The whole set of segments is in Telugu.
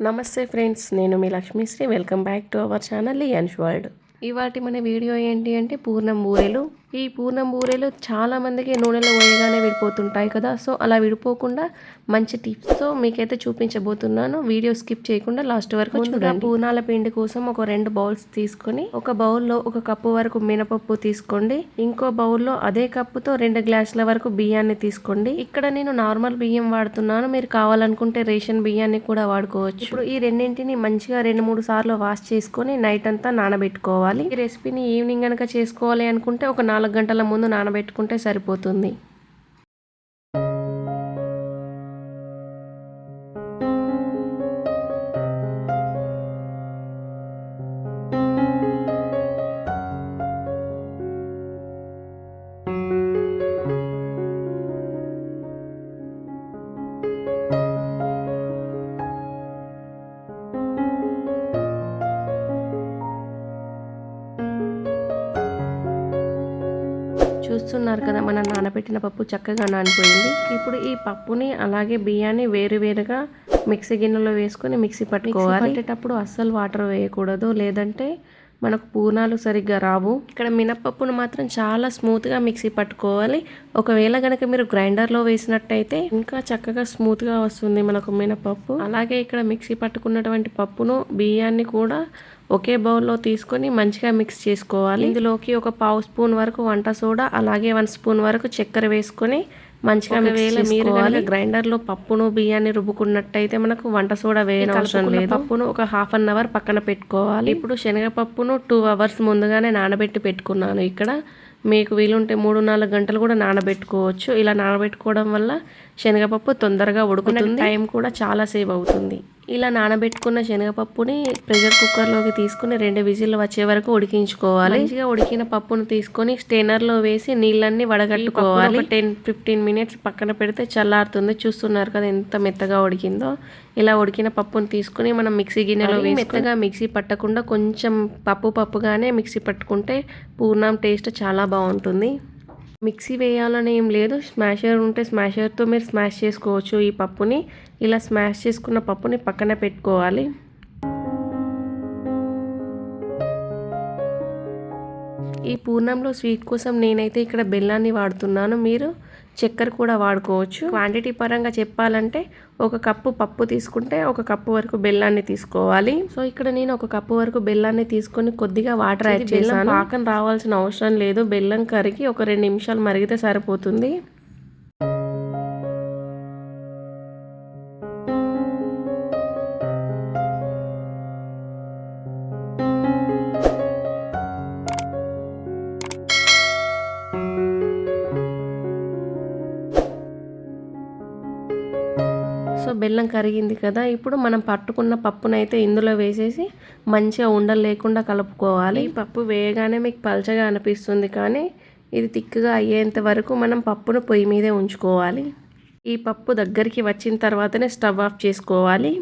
నమస్తే ఫ్రెండ్స్ నేను మీ Lakshmishri. Welcome back to our channel Lions World. ఇవాటి మన వీడియో ఏంటి అంటే పూర్ణం బూరెలు ఈ పూర్ణం బూరెలు చాలా మందికి నూనెలో వేయగానే విడిపోతుంటాయి కదా. సో అలా విడిపోకుండా మంచి టిప్స్తో మీకైతే చూపించబోతున్నాను. వీడియో స్కిప్ చేయకుండా లాస్ట్ వరకు చూడండి. పూర్ణాల పిండి కోసం ఒక రెండు బౌల్స్ తీసుకొని ఒక బౌల్లో ఒక కప్పు వరకు మినపప్పు తీసుకోండి. ఇంకో బౌల్లో అదే కప్పుతో రెండు గ్లాసుల వరకు బియ్యాన్ని తీసుకోండి. ఇక్కడ నేను నార్మల్ బియ్యం వాడుతున్నాను. మీరు కావాలనుకుంటే రేషన్ బియ్యాన్ని కూడా వాడుకోవచ్చు. ఇప్పుడు ఈ రెండింటిని మంచిగా రెండు మూడు సార్లు వాష్ చేసుకొని నైట్ అంతా నానబెట్టుకోవాలి. ఈ రెసిపీని ఈవినింగ్ కనుక చేసుకోవాలి అనుకుంటే ఒక నాలుగు గంటల ముందు నానబెట్టుకుంటే సరిపోతుంది. చూస్తున్నారు కదా మన నానబెట్టిన పప్పు చక్కగా నానిపోయింది. ఇప్పుడు ఈ పప్పుని అలాగే బియ్యాన్ని వేరు వేరుగా మిక్సీ గిన్నెలో వేసుకొని మిక్సీ పట్టుకోవాలి. పట్టేటప్పుడు అస్సలు వాటర్ వేయకూడదు లేదంటే మనకు పూర్ణాలు సరిగ్గా రావు. ఇక్కడ మినపప్పును మాత్రం చాలా స్మూత్గా మిక్సీ పట్టుకోవాలి. ఒకవేళ కనుక మీరు గ్రైండర్లో వేసినట్టయితే ఇంకా చక్కగా స్మూత్గా వస్తుంది మనకు మినపప్పు. అలాగే ఇక్కడ మిక్సీ పట్టుకున్నటువంటి పప్పును బియ్యాన్ని కూడా ఒకే బౌల్లో తీసుకొని మంచిగా మిక్స్ చేసుకోవాలి. ఇందులోకి ఒక పావు స్పూన్ వరకు వంట సోడా అలాగే వన్ స్పూన్ వరకు చక్కెర వేసుకొని మంచిగా వేల మీరు కనుక గ్రైండర్లో పప్పును బియ్యాన్ని రుబ్బుకున్నట్టయితే మనకు వంట సోడా వేయని అవసరం లేదు. పప్పును ఒక హాఫ్ అన్ అవర్ పక్కన పెట్టుకోవాలి. ఇప్పుడు శనగపప్పును టూ అవర్స్ ముందుగానే నానబెట్టి పెట్టుకున్నాను ఇక్కడ. మీకు వీలుంటే మూడు నాలుగు గంటలు కూడా నానబెట్టుకోవచ్చు. ఇలా నానబెట్టుకోవడం వల్ల శనగపప్పు తొందరగా ఉడుకుతుంది. టైం కూడా చాలా సేవ్ అవుతుంది. ఇలా నానబెట్టుకున్న శనగపప్పుని ప్రెషర్ కుక్కర్లోకి తీసుకుని రెండు విజిల్లు వచ్చే వరకు ఉడికించుకోవాలి. మంచిగా ఉడికిన పప్పును తీసుకొని స్టెయినర్లో వేసి నీళ్ళన్నీ వడగట్టుకోవాలి. టెన్ ఫిఫ్టీన్ మినిట్స్ పక్కన పెడితే చల్లారుతుంది. చూస్తున్నారు కదా ఎంత మెత్తగా ఉడికిందో. ఇలా ఉడికిన పప్పును తీసుకుని మనం మిక్సీ గిన్నెలో వేసి మెత్తగా మిక్సీ పట్టకుండా కొంచెం పప్పు పప్పుగానే మిక్సీ పట్టుకుంటే పూర్ణం టేస్ట్ చాలా బాగుంటుంది. మిక్సీ వేయాలని ఏం లేదు. స్మాషర్ ఉంటే స్మాషర్తో మీరు స్మాష్ చేసుకోవచ్చు ఈ పప్పుని. ఇలా స్మాష్ చేసుకున్న పప్పుని పక్కన పెట్టుకోవాలి. ఈ పూర్ణంలో స్వీట్ కోసం నేనైతే ఇక్కడ బెల్లాన్ని వాడుతున్నాను. మీరు చక్కెర కూడా వాడుకోవచ్చు. క్వాంటిటీ పరంగా చెప్పాలంటే ఒక కప్పు పప్పు తీసుకుంటే ఒక కప్పు వరకు బెల్లాన్ని తీసుకోవాలి. సో ఇక్కడ నేను ఒక కప్పు వరకు బెల్లాన్ని తీసుకొని కొద్దిగా వాటర్ యాడ్ చేశాను. పాకం రావాల్సిన అవసరం లేదు. బెల్లం కరిగి ఒక రెండు నిమిషాలు మరిగితే సరిపోతుంది. బెల్లం కరిగింది కదా ఇప్పుడు మనం పట్టుకున్న పప్పునైతే ఇందులో వేసేసి మంచిగా ఉండలు లేకుండా కలుపుకోవాలి. పప్పు వేయగానే మీకు పలచగా అనిపిస్తుంది కానీ ఇది తిక్కుగా అయ్యేంత వరకు మనం పప్పును పొయ్యి మీదే ఉంచుకోవాలి. ఈ పప్పు దగ్గరికి వచ్చిన తర్వాతనే స్టవ్ ఆఫ్ చేసుకోవాలి.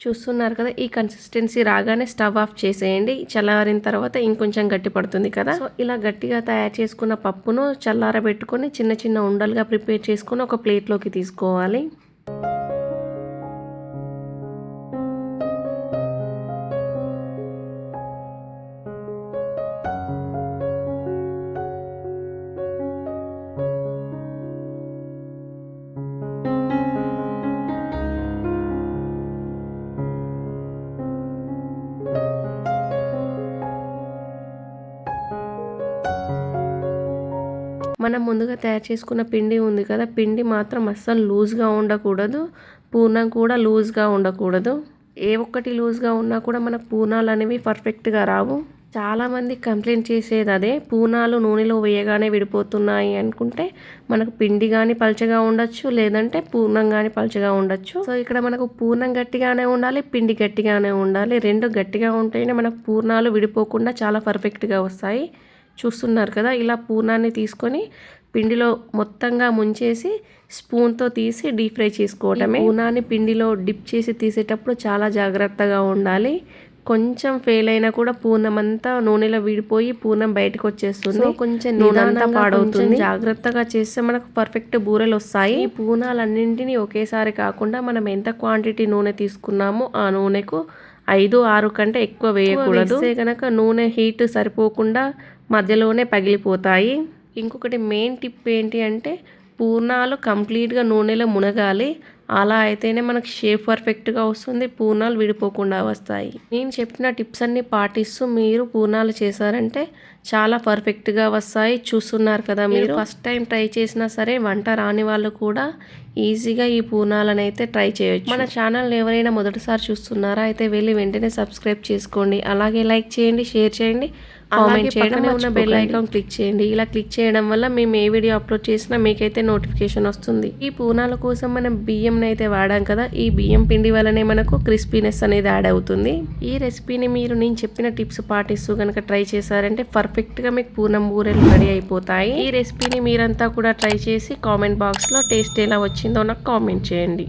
చూస్తున్నారు కదా ఈ కన్సిస్టెన్సీ రాగానే స్టవ్ ఆఫ్ చేసేయండి. చల్లారిన తర్వాత ఇంకొంచెం గట్టి పడుతుంది కదా. సో ఇలా గట్టిగా తయారు చేసుకున్న పప్పును చల్లారబెట్టుకొని చిన్న చిన్న ఉండలుగా ప్రిపేర్ చేసుకొని ఒక ప్లేట్లోకి తీసుకోవాలి. మనం ముందుగా తయారు చేసుకున్న పిండి ఉంది కదా పిండి మాత్రం అస్సలు లూజ్గా ఉండకూడదు. పూర్ణం కూడా లూజ్గా ఉండకూడదు. ఏ ఒక్కటి లూజ్గా ఉన్నా కూడా మన పూర్ణాలు అనేవి పర్ఫెక్ట్గా రావు. చాలామంది కంప్లైంట్ చేసేది అదే పూనాలు నూనెలో వేయగానే విడిపోతున్నాయి అనుకుంటే మనకు పిండి కానీ పలచగా ఉండొచ్చు లేదంటే పూర్ణం కానీ పలచగా ఉండొచ్చు. సో ఇక్కడ మనకు పూర్ణం గట్టిగానే ఉండాలి పిండి గట్టిగానే ఉండాలి. రెండు గట్టిగా ఉంటేనే మనకు పూర్ణాలు విడిపోకుండా చాలా పర్ఫెక్ట్గా వస్తాయి. చూస్తున్నారు కదా ఇలా పూర్ణాన్ని తీసుకొని పిండిలో మొత్తంగా ముంచేసి స్పూన్తో తీసి డీప్ ఫ్రై చేసుకోవటమే. పూర్ణాన్ని పిండిలో డిప్ చేసి తీసేటప్పుడు చాలా జాగ్రత్తగా ఉండాలి. కొంచెం ఫెయిల్ అయినా కూడా పూర్ణం అంతా నూనెలో విడిపోయి పూర్ణం బయటకు వచ్చేస్తుంది. కొంచెం నూనె అంతా పాడవుతుంది. జాగ్రత్తగా చేస్తే మనకు పర్ఫెక్ట్ బూరెలు వస్తాయి. ఈ పూర్ణాలన్నింటినీ ఒకేసారి కాకుండా మనం ఎంత క్వాంటిటీ నూనె తీసుకున్నామో ఆ నూనెకు ఐదు ఆరు కంటే ఎక్కువ వేయకూడదు. కనుక నూనె హీట్ సరిపోకుండా మధ్యలోనే పగిలిపోతాయి. ఇంకొకటి మెయిన్ టిప్ ఏంటి అంటే పూర్ణాలు కంప్లీట్గా నూనెలో మునగాలి. అలా అయితేనే మనకు షేప్ పర్ఫెక్ట్గా వస్తుంది పూర్ణాలు విడిపోకుండా వస్తాయి. నేను చెప్పిన టిప్స్ అన్ని పాటిస్తూ మీరు పూర్ణాలు చేశారంటే చాలా పర్ఫెక్ట్గా వస్తాయి. చూస్తున్నారు కదా మీరు. ఫస్ట్ టైం ట్రై చేసినా సరే వంట రాని వాళ్ళు కూడా ఈజీగా ఈ పూర్ణాలను అయితే ట్రై చేయొచ్చు. మన ఛానల్ ఎవరైనా మొదటిసారి చూస్తున్నారా అయితే వెళ్ళి వెంటనే సబ్స్క్రైబ్ చేసుకోండి. అలాగే లైక్ చేయండి షేర్ చేయండి. కామెంట్ చేయడం ఉన్న బెల్ ఐకాన్ క్లిక్ చేయండి. ఇలా క్లిక్ చేయడం వల్ల మేము ఏ వీడియో అప్లోడ్ చేసినా మీకైతే నోటిఫికేషన్ వస్తుంది. ఈ పూనాల కోసం మనం బియ్యం అయితే వాడాం కదా ఈ బియ్యం పిండి వల్లనే మనకు క్రిస్పీనెస్ అనేది యాడ్ అవుతుంది. ఈ రెసిపీని మీరు నేను చెప్పిన టిప్స్ పాటిస్తూ కనుక ట్రై చేశారంటే పర్ఫెక్ట్గా మీకు పూర్ణం బూరెలు రెడీ అయిపోతాయి. ఈ రెసిపీని మీరంతా కూడా ట్రై చేసి కామెంట్ బాక్స్లో టేస్ట్ ఎలా వచ్చిందో నాకు కామెంట్ చేయండి.